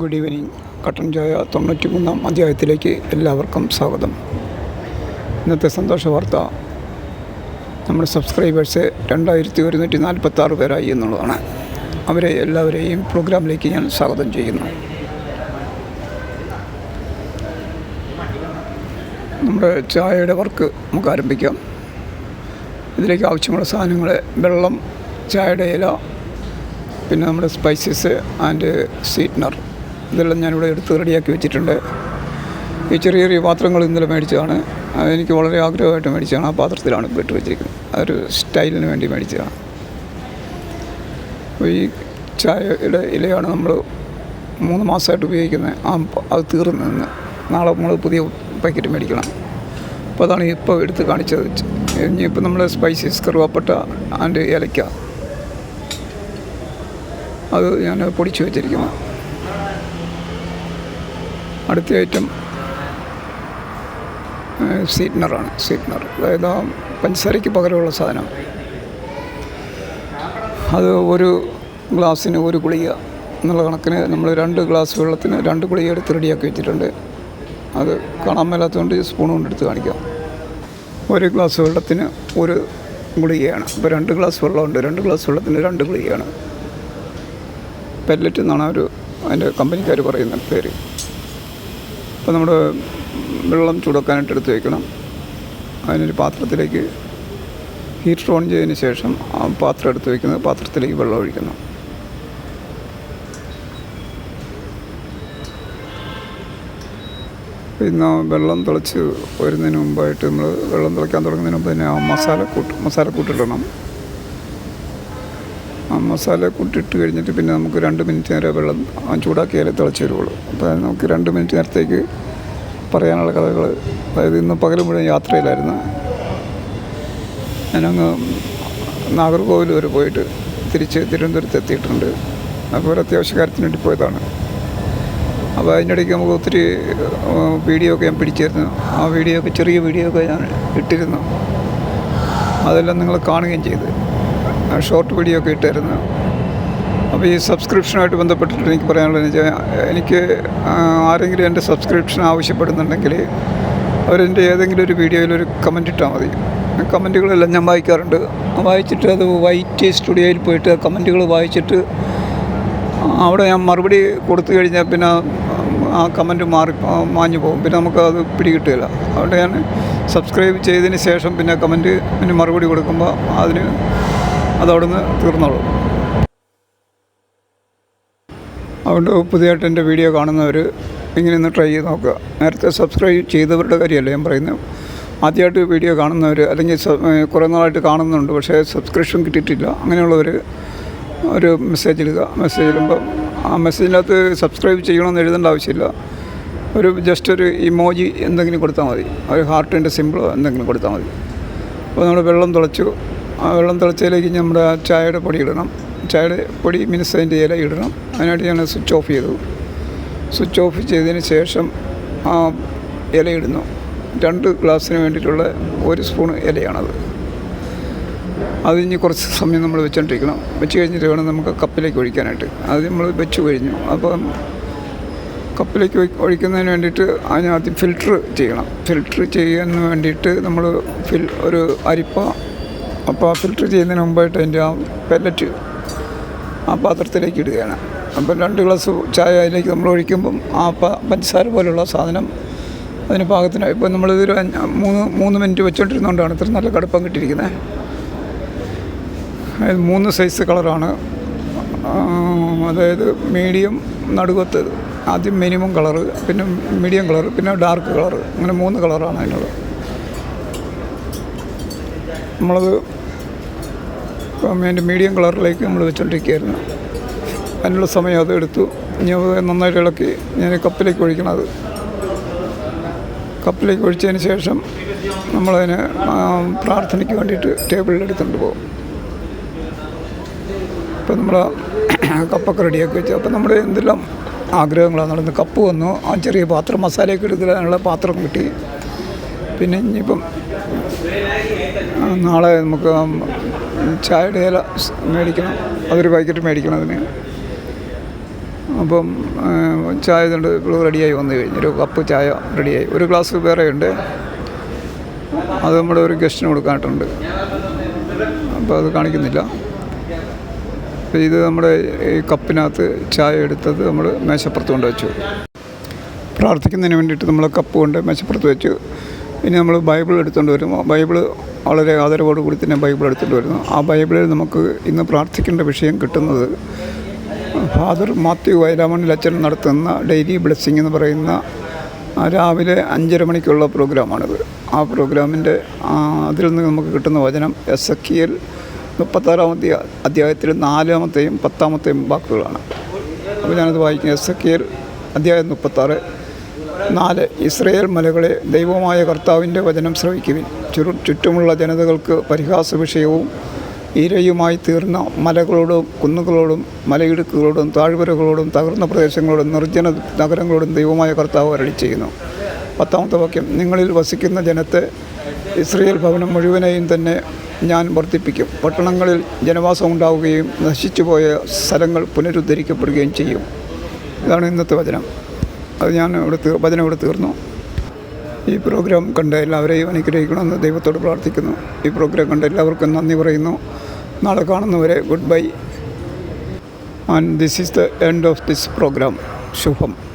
Good evening. കട്ടൻ ചായ തൊണ്ണൂറ്റി മൂന്നാം അധ്യായത്തിലേക്ക് എല്ലാവർക്കും സ്വാഗതം. ഇന്നത്തെ സന്തോഷ വാർത്ത. നമ്മുടെ സബ്സ്ക്രൈബേഴ്സ് രണ്ടായിരത്തി ഒരുന്നൂറ്റി നാൽപ്പത്താറ് പേരായി എന്നുള്ളതാണ്. അവരെ എല്ലാവരെയും പ്രോഗ്രാമിലേക്ക് ഞാൻ സ്വാഗതം ചെയ്യുന്നു. നമ്മുടെ ചായയുടെ വർക്ക് നമുക്ക് ആരംഭിക്കാം. ഇതിലേക്ക് ആവശ്യമുള്ള സാധനങ്ങൾ വെള്ളം ചായയുടെ ഇല പിന്നെ നമ്മുടെ സ്പൈസസ് ആൻഡ് സ്വീറ്റ്നർ ഇതെല്ലാം ഞാനിവിടെ എടുത്ത് റെഡിയാക്കി വെച്ചിട്ടുണ്ട്. ഈ ചെറിയ ചെറിയ പാത്രങ്ങൾ ഇന്നലെ മേടിച്ചതാണ്. എനിക്ക് വളരെ ആഗ്രഹമായിട്ട് മേടിച്ചതാണ്. ആ പാത്രത്തിലാണ് ഇപ്പോൾ ഇട്ട് വെച്ചിരിക്കുന്നത്. അതൊരു സ്റ്റൈലിന് വേണ്ടി മേടിച്ചതാണ്. അപ്പോൾ ഈ ചായയുടെ ഇലയാണ് നമ്മൾ മൂന്ന് മാസമായിട്ട് ഉപയോഗിക്കുന്നത് ആ അത് തീർന്നു നിന്ന് നാളെ നമ്മൾ പുതിയ പാക്കറ്റ് മേടിക്കണം. അപ്പോൾ അതാണ് ഇപ്പോൾ എടുത്ത് കാണിച്ചത്. ഇനിയിപ്പോൾ നമ്മൾ സ്പൈസസ് കറുവാപ്പട്ട ആൻഡ് ഏലക്ക. അത് ഞാൻ പൊടിച്ചു വെച്ചിരിക്കുന്നു. അടുത്ത ഐറ്റം സ്വീറ്റ്നറാണ് സ്വീറ്റ്നർ അതായത് പഞ്ചസാരയ്ക്ക് പകരമുള്ള സാധനം. അത് ഒരു ഗ്ലാസ്സിന് ഒരു ഗുളിക എന്നുള്ള കണക്കിന് നമ്മൾ രണ്ട് ഗ്ലാസ് വെള്ളത്തിന് രണ്ട് ഗുളിക എടുത്ത് റെഡിയാക്കി വെച്ചിട്ടുണ്ട്. അത് കാണാൻ മേലാത്തതുകൊണ്ട് സ്പൂൺ കൊണ്ട് എടുത്ത് കാണിക്കാം. ഒരു ഗ്ലാസ് വെള്ളത്തിന് ഒരു ഗുളികയാണ്. അപ്പോൾ രണ്ട് ഗ്ലാസ് വെള്ളമുണ്ട്. രണ്ട് ഗ്ലാസ് വെള്ളത്തിന് രണ്ട് ഗുളികയാണ്. പെല്ലറ്റ് എന്നാണ് ഒരു അതിന്റെ കമ്പനിക്കാർ പറയുന്ന പേര്. അപ്പോൾ നമ്മൾ വെള്ളം ചൂടാക്കാനായിട്ട് എടുത്ത് വയ്ക്കണം. അതിനൊരു പാത്രത്തിലേക്ക് ഹീറ്റർ ഓൺ ചെയ്തതിന് ശേഷം ആ പാത്രം എടുത്ത് വയ്ക്കുന്നത് പാത്രത്തിലേക്ക് വെള്ളം ഒഴിക്കണം. പിന്നെ വെള്ളം തിളച്ച് വരുന്നതിന് മുമ്പായിട്ട് നമ്മൾ വെള്ളം തിളയ്ക്കാൻ തുടങ്ങുന്നതിന് മുമ്പ് തന്നെ ആ മസാല മസാലക്കൂട്ട് മസാലക്കൂട്ടിടണം ആ മസാല കൂട്ടിയിട്ട് കഴിഞ്ഞിട്ട് പിന്നെ നമുക്ക് രണ്ട് മിനിറ്റ് നേരം വെള്ളം ചൂടാക്കിയാലേ തിളച്ച് വരുള്ളൂ അപ്പോൾ നമുക്ക് രണ്ട് മിനിറ്റ് നേരത്തേക്ക് പറയാനുള്ള കഥകൾ അതായത് ഇന്ന് പകൽ മുഴുവൻ യാത്രയിലായിരുന്നു. ഞാനങ്ങ് നാഗർകോവിൽ വരെ പോയിട്ട് തിരിച്ച് തിരുവനന്തപുരത്ത് എത്തിയിട്ടുണ്ട്. അപ്പോൾ ഒരു അത്യാവശ്യ കാര്യത്തിന് വേണ്ടി പോയതാണ്. അപ്പോൾ അതിന്റെ ഇടയ്ക്ക് നമുക്ക് ഒത്തിരി വീഡിയോ ഒക്കെ ഞാൻ പിടിച്ചിരുന്നു. ആ വീഡിയോ ഒക്കെ ചെറിയ വീഡിയോ ഒക്കെ ഞാൻ ഇട്ടിരുന്നു. അതെല്ലാം നിങ്ങൾ കാണുകയും ചെയ്തു. ഷോർട്ട് വീഡിയോ ഒക്കെ ഇട്ടായിരുന്നു. അപ്പോൾ ഈ സബ്സ്ക്രിപ്ഷനുമായിട്ട് ബന്ധപ്പെട്ടിട്ട് എനിക്ക് പറയാനുള്ളത് വെച്ചാൽ എനിക്ക് ആരെങ്കിലും എന്റെ സബ്സ്ക്രിപ്ഷൻ ആവശ്യപ്പെടുന്നുണ്ടെങ്കിൽ അവരെന്റെ ഏതെങ്കിലും ഒരു വീഡിയോയിൽ ഒരു കമന്റ് ഇട്ടാൽ മതി. കമന്റുകളെല്ലാം ഞാൻ വായിക്കാറുണ്ട്. വായിച്ചിട്ട് അത് വൈറ്റ് സ്റ്റുഡിയോയിൽ പോയിട്ട് കമന്റുകൾ വായിച്ചിട്ട് അവിടെ ഞാൻ മറുപടി കൊടുത്തു കഴിഞ്ഞാൽ പിന്നെ ആ കമന്റ് മാറി മാഞ്ഞു പോകും. പിന്നെ നമുക്ക് അത് പിടികിട്ടില്ല അതുകൊണ്ട് ഞാൻ സബ്സ്ക്രൈബ് ചെയ്തതിന് ശേഷം പിന്നെ കമന്റ് പിന്നെ മറുപടി കൊടുക്കുമ്പോൾ അതിന് അതവിടുന്ന് തീർന്നോളും. അതുകൊണ്ട് പുതിയതായിട്ട് എന്റെ വീഡിയോ കാണുന്നവർ ഇങ്ങനെ ഒന്ന് ട്രൈ ചെയ്ത് നോക്കുക. നേരത്തെ സബ്സ്ക്രൈബ് ചെയ്തവരുടെ കാര്യമല്ല ഞാൻ പറയുന്നത്? ആദ്യമായിട്ട് വീഡിയോ കാണുന്നവർ അല്ലെങ്കിൽ കുറേ നാളായിട്ട് കാണുന്നുണ്ട് പക്ഷേ സബ്സ്ക്രിപ്ഷൻ കിട്ടിയിട്ടില്ല. അങ്ങനെയുള്ളവർ ഒരു മെസ്സേജ് ഇടുക. മെസ്സേജ് ഇടുമ്പം ആ മെസ്സേജിനകത്ത് സബ്സ്ക്രൈബ് ചെയ്യണമെന്ന് എഴുതേണ്ട ആവശ്യമില്ല. ഒരു ജസ്റ്റ് ഒരു ഇമോജി എന്തെങ്കിലും കൊടുത്താൽ മതി. ഒരു ഹാർട്ടിന്റെ സിമ്പിളോ എന്തെങ്കിലും കൊടുത്താൽ മതി. അപ്പോൾ നമ്മൾ വെള്ളം തിളച്ചു വെള്ളം തിളച്ചതിലേക്ക് നമ്മുടെ ചായയുടെ പൊടി ഇടണം. ചായയുടെ പൊടി മീൻസ് അതിന്റെ ഇല ഇടണം. അതിനായിട്ട് ഞാൻ സ്വിച്ച് ഓഫ് ചെയ്തു. സ്വിച്ച് ഓഫ് ചെയ്തതിന് ശേഷം ആ ഇല ഇടുന്നു. രണ്ട് ഗ്ലാസ്സിന് വേണ്ടിയിട്ടുള്ള ഒരു സ്പൂൺ ഇലയാണത്. അത് ഇനി കുറച്ച് സമയം നമ്മൾ വെച്ചുകൊണ്ടിരിക്കണം വെച്ച് കഴിഞ്ഞിട്ട് വേണം നമുക്ക് കപ്പിലേക്ക് ഒഴിക്കാനായിട്ട്. അത് നമ്മൾ വെച്ച് കഴിഞ്ഞു. അപ്പം കപ്പിലേക്ക് ഒഴി- ഒഴിക്കുന്നതിന് വേണ്ടിയിട്ട് അതിനകത്ത് ഫിൽറ്റർ ചെയ്യണം. ഫിൽട്ടർ ചെയ്യാൻ വേണ്ടിയിട്ട് നമ്മൾ ഫിൽ ഒരു അരിപ്പ അപ്പോൾ ആ ഫിൽറ്റർ ചെയ്യുന്നതിന് മുമ്പായിട്ട് അതിന്റെ ആ പെല്ലറ്റ് ആ പാത്രത്തിലേക്ക് ഇടുകയാണ്. അപ്പം രണ്ട് ഗ്ലാസ് ചായ അതിലേക്ക് നമ്മൾ ഒഴിക്കുമ്പം ആ പഞ്ചസാര പോലുള്ള സാധനം അതിന് പാകത്തിന് ഇപ്പം നമ്മളിതൊരു മൂന്ന് മൂന്ന് മിനിറ്റ് വെച്ചോണ്ടിരുന്നോണ്ടാണ് ഇത്ര നല്ല കടുപ്പം കിട്ടിയിരിക്കുന്നത് അതായത് മൂന്ന് സൈസ് കളറാണ് അതായത് മീഡിയം നടുവത്ത് ആദ്യം മിനിമം കളറ് പിന്നെ മീഡിയം കളറ് പിന്നെ ഡാർക്ക് കളറ് അങ്ങനെ മൂന്ന് കളറാണ് അതിനുള്ളത്. നമ്മളത് അതിന്റെ മീഡിയം കളറിലേക്ക് നമ്മൾ വെച്ചോണ്ടിരിക്കുകയായിരുന്നു. അതിനുള്ള സമയം അത് എടുത്തു. ഇനി അത് നന്നായിട്ട് ഇളക്കി ഞാൻ കപ്പിലേക്ക് ഒഴിക്കണത്. കപ്പിലേക്ക് ഒഴിച്ചതിന് ശേഷം നമ്മളതിന് പ്രാർത്ഥനയ്ക്ക് വേണ്ടിയിട്ട് ടേബിളിൽ എടുത്തുകൊണ്ട് പോകും ഇപ്പം നമ്മൾ കപ്പൊക്കെ റെഡിയാക്കി വെച്ചു. അപ്പം നമ്മുടെ എന്തെല്ലാം ആഗ്രഹങ്ങളാണ്? നടന്നത് കപ്പ് വന്നു. ആ ചെറിയ പാത്രം മസാലയൊക്കെ എടുക്കാനുള്ള പാത്രം കിട്ടി. പിന്നെ ഇനിയിപ്പം നാളെ നമുക്ക് ചായയുടെ ഇല മേടിക്കണം. അതൊരു പാക്കറ്റ് മേടിക്കണം അതിന്. അപ്പം ചായ ഇതുണ്ട് ഇപ്പോൾ റെഡിയായി വന്നു കഴിഞ്ഞു. ഒരു കപ്പ് ചായ റെഡിയായി. ഒരു ഗ്ലാസ് വേറെ ഉണ്ട്. അത് നമ്മുടെ ഒരു ഗസ്റ്റിന് കൊടുക്കാനായിട്ടുണ്ട്. അപ്പോൾ അത് കാണിക്കുന്നില്ല. അപ്പോൾ ഇത് നമ്മുടെ ഈ കപ്പിനകത്ത് ചായ എടുത്തത് നമ്മൾ മേശപ്പുറത്ത് കൊണ്ട് വെച്ചു. പ്രാർത്ഥിക്കുന്നതിന് വേണ്ടിയിട്ട് നമ്മൾ കപ്പ് കൊണ്ട് മേശപ്പുറത്ത് വെച്ചു. ഇനി നമ്മൾ ബൈബിൾ എടുത്തുകൊണ്ട് വരും ബൈബിൾ വളരെ ആദരവോട് കൂടി തന്നെ ബൈബിൾ എടുത്തുകൊണ്ട് വരുന്നു. ആ ബൈബിളിൽ നമുക്ക് ഇന്ന് പ്രാർത്ഥിക്കേണ്ട വിഷയം കിട്ടുന്നത് ഫാദർ മാത്യു വയലാമണ്ണിൽ അച്ഛൻ നടത്തുന്ന ഡെയിലി ബ്ലെസ്സിങ് എന്ന് പറയുന്ന രാവിലെ അഞ്ചര മണിക്കുള്ള പ്രോഗ്രാമാണിത്. ആ പ്രോഗ്രാമിന്റെ അതിൽ നിന്ന് നമുക്ക് കിട്ടുന്ന വചനം എസ് എ കി എൽ മുപ്പത്താറാമത്തെ അധ്യായത്തിൽ നാലാമത്തെയും പത്താമത്തെയും വാക്കുകളാണ്. അപ്പോൾ ഞാനത് വായിക്കും. എസ് എ കി എൽ അധ്യായം മുപ്പത്താറ്. നാല് ഇസ്രയേൽ മലകളെ ദൈവമായ കർത്താവിന്റെ വചനം ശ്രവിക്കുവിൻ. ചുരു ചുറ്റുമുള്ള ജനതകൾക്ക് പരിഹാസ വിഷയവും ഇരയുമായി തീർന്ന മലകളോടും കുന്നുകളോടും മലയിടുക്കുകളോടും താഴ്വരകളോടും തകർന്ന പ്രദേശങ്ങളോടും നിർജന നഗരങ്ങളോടും ദൈവമായ കർത്താവ് അരളി ചെയ്യുന്നു. പത്താമത്തെ വാക്യം നിങ്ങളിൽ വസിക്കുന്ന ജനത്തെ ഇസ്രയേൽ ഭവനം മുഴുവനെയും തന്നെ ഞാൻ വർദ്ധിപ്പിക്കും. പട്ടണങ്ങളിൽ ജനവാസം ഉണ്ടാവുകയും നശിച്ചുപോയ സ്ഥലങ്ങൾ പുനരുദ്ധരിക്കപ്പെടുകയും ചെയ്യും. ഇതാണ് ഇന്നത്തെ വചനം. അത് ഞാൻ ഇവിടെ തീർ ഭജന ഇവിടെ തീർന്നു. ഈ പ്രോഗ്രാം കണ്ട് എല്ലാവരെയും അനുഗ്രഹിക്കണമെന്ന് ദൈവത്തോട് പ്രാർത്ഥിക്കുന്നു. ഈ പ്രോഗ്രാം കണ്ട് എല്ലാവർക്കും നന്ദി പറയുന്നു. നാളെ കാണുന്നവരെ good bye. And this is the end of this programme Shubham.